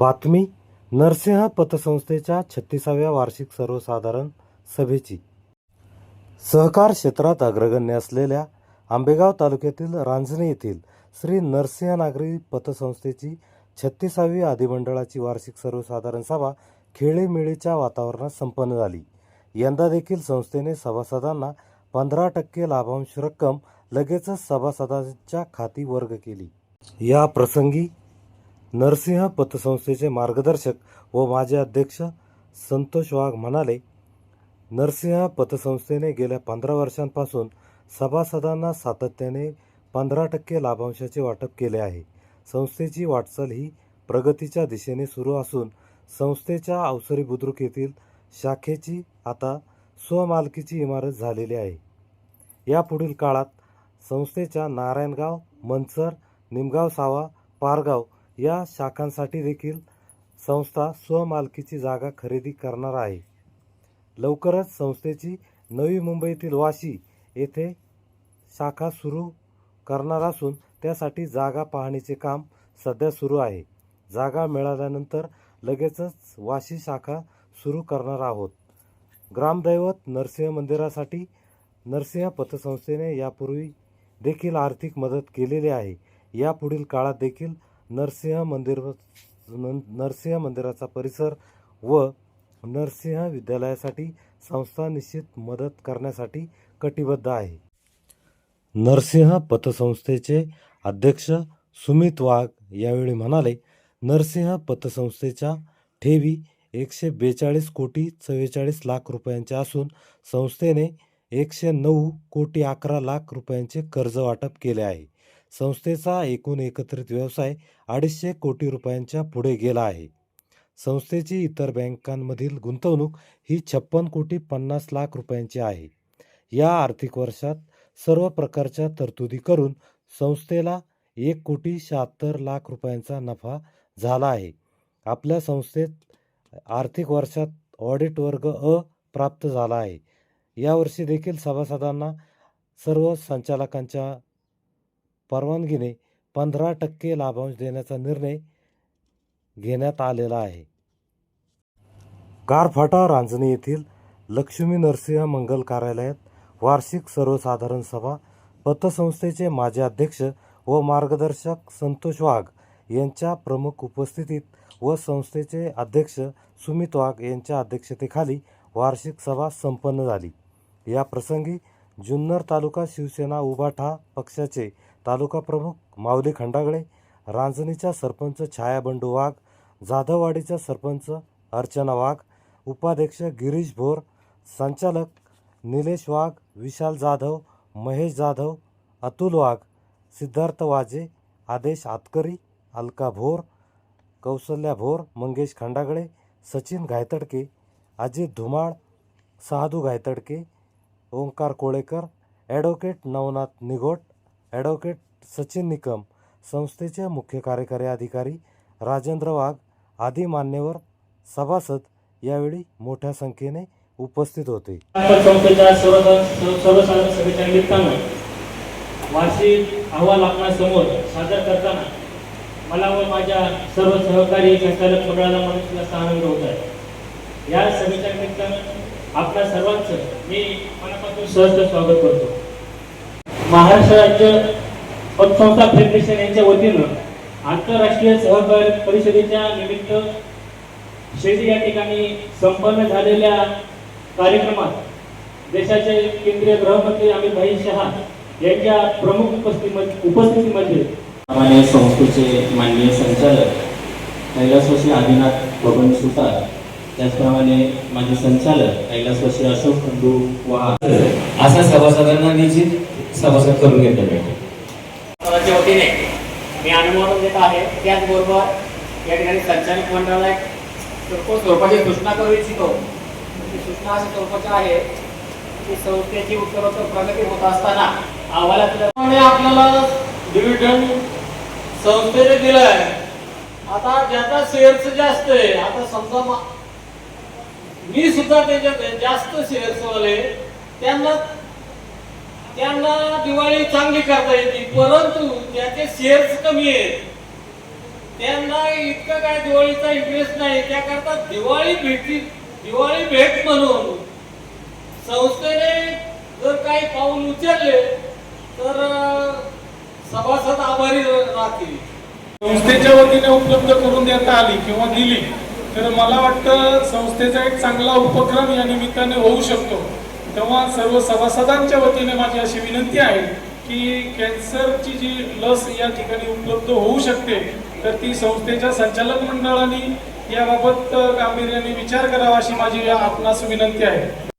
बातमी नरसिंह पतसंस्थेच्या छत्तीसाव्या वार्षिक सर्वसाधारण सभेची. सहकार क्षेत्रात अग्रगण्य असलेल्या आंबेगाव तालुक्यातील रांजणे येथील श्री नरसिंह नागरी पतसंस्थेची छत्तीसावी अधिमंडळाची वार्षिक सर्वसाधारण सभा खेळीमेळीच्या वातावरणात संपन्न झाली. यंदा देखील संस्थेने सभासदांना पंधरा टक्के लाभांश रक्कम लगेचच सभासदांच्या खाती वर्ग केली. या प्रसंगी नरसिंह पतसंस्थेचे मार्गदर्शक व माझे अध्यक्ष संतोष वाघ म्हणाले नरसिंह पतसंस्थेने गेल्या पंधरा वर्षांपासून सभासदांना सातत्याने पंधरा टक्के लाभांशाचे वाटप केले आहे. संस्थेची वाटचाल ही प्रगतीच्या दिशेने सुरू असून संस्थेच्या अवसरी बुद्रुक येथील शाखेची आता स्वमालकीची इमारत झालेली आहे. यापुढील काळात संस्थेच्या नारायणगाव मंचर निमगाव सावा पारगाव या शाखांसाठी देखील संस्था स्वमालकीची जागा खरेदी करणार आहे. लवकरच संस्थेची नवी मुंबईतील वाशी येथे शाखा सुरू करणार असून त्यासाठी जागा पाहणीचे काम सध्या सुरू आहे. जागा मिळाल्यानंतर लगेचच वाशी शाखा सुरू करणार आहोत. ग्रामदैवत नरसिंह मंदिरासाठी नरसिंह पतसंस्थेने यापूर्वी देखील आर्थिक मदत केलेली आहे. यापुढील काळात देखील नरसिंह मंदिर नरसिंह मंदिराचा परिसर व नरसिंह विद्यालयासाठी संस्था निश्चित मदत करण्यासाठी कटिबद्ध आहे. नरसिंह पतसंस्थेचे अध्यक्ष सुमित वाघ यावेळी म्हणाले नरसिंह पतसंस्थेच्या ठेवी एकशे बेचाळीस कोटी चव्वेचाळीस लाख रुपयांच्या असून संस्थेने एकशे नऊ कोटी अकरा लाख रुपयांचे कर्ज वाटप केले आहे. संस्थेचा एकूण एकत्रित व्यवसाय अडीचशे कोटी रुपयांच्या पुढे गेला आहे. संस्थेची इतर बँकांमधील गुंतवणूक ही छप्पन कोटी पन्नास लाख रुपयांची आहे. या आर्थिक वर्षात सर्व प्रकारच्या तरतुदी करून संस्थेला एक कोटी शहात्तर लाख रुपयांचा नफा झाला आहे. आपल्या संस्थेत आर्थिक वर्षात ऑडिट वर्ग अ प्राप्त झाला आहे. यावर्षी देखील सभासदांना सर्व संचालकांच्या परवानगीने पंधरा टक्के लाभांश देण्याचा निर्णय घेण्यात आलेला आहे. गारफाटा रांजणी येथील लक्ष्मी नरसिंह मंगल कार्यालयात वार्षिक सर्वसाधारण सभा पतसंस्थेचे माजी अध्यक्ष व मार्गदर्शक संतोष वाघ यांच्या प्रमुख उपस्थितीत व संस्थेचे अध्यक्ष सुमित वाघ यांच्या अध्यक्षतेखाली वार्षिक सभा संपन्न झाली. या प्रसंगी जुन्नर तालुका शिवसेना उभाठा पक्षाचे तालुका प्रमुख माऊली खंडागळे रांजणीच्या सरपंच छाया बंडू वाघ जाधववाडीच्या सरपंच अर्चना वाघ उपाध्यक्ष गिरीश भोर संचालक निलेश वाघ विशाल जाधव महेश जाधव अतुल वाघ सिद्धार्थ वाजे आदेश आतकरी अलका भोर कौसल्या भोर मंगेश खंडागळे सचिन घायतडके अजित धुमाळ साधू घायतडके ओंकार कोळेकर ॲडव्होकेट नवनाथ निघोट ॲडव्होकेट सचिन निकम संस्थेचे मुख्य कार्यकारी अधिकारी राजेंद्र वाघ आदी मान्यवर सभासद यावेळी मोठ्या संख्येने उपस्थित होते. संस्थेच्या सर्वसाधारण सभेच्या निमित्तानं वार्षिक अहवाल आपणासमोर सादर करताना मला व माझ्या सर्व सहकारी संचालक मंडळाला मला सुद्धा आनंद होत आहे. या सभेच्या निमित्तानं आपल्या सर्वांचं मी मनापासून सहज स्वागत करतो. महाराष्ट्र राज्य पतसंस्था फेडरेशन यांच्या वतीनं आंतरराष्ट्रीय सहकारी परिषदेच्या निमित्त शेती या ठिकाणी संपन्न झालेल्या कार्यक्रमात देशाचे केंद्रीय गृहमंत्री अमित भाई शहा यांच्या प्रमुख उपस्थितीमध्ये उपस्थितीमध्ये प्रमाणे संस्थेचे माननीय संचालक कैलासवासी आदिनाथ बबन सुतार त्याचप्रमाणे माझे संचालक कैलासवासी अशोक खंडू वा असा सभासदांना निश्चित सभासद करून घेतलं पाहिजे वतीने मी अनुमोदन देत आहे त्याचबरोबर या ठिकाणी संचालक मंडळाला एक स्वरूपाची सूचना करू इच्छितो. ती सूचना अशा स्वरूपाची आहे की संस्थेची उत्तरोत्तर प्रगती होत असताना अहवालात आपल्याला डिव्हिडंड संस्थेने दिलाय. आता ज्याचा शेअर्स जास्त आहे आता समजा मी सुद्धा त्याच्यात जास्त शेअर्स वाले त्यांना त्यांना दिवाळी चांगली करता येते परंतु त्याचे शेअर्स कमी आहेत. त्यांना इतकं काय दिवाळीचा इंटरेस्ट नाही त्याकरता दिवाळी भेटी दिवाळी भेट म्हणून संस्थेने जर काही पाऊल उचलले तर सभासद आभारी राहतील. संस्थेच्या वतीने उपलब्ध करून देता आली किंवा दिली तर मला वाटतं संस्थेचा एक चांगला उपक्रम या निमित्ताने होऊ शकतो. तेव्हा सर्व सभासदांच्या वतीने माझी अशी विनंती आहे की कॅन्सरची जी लस या ठिकाणी उपलब्ध होऊ शकते तर ती संस्थेच्या संचालक मंडळाने याबाबत गांभीर्याने विचार करावा अशी माझी आपणास विनंती आहे.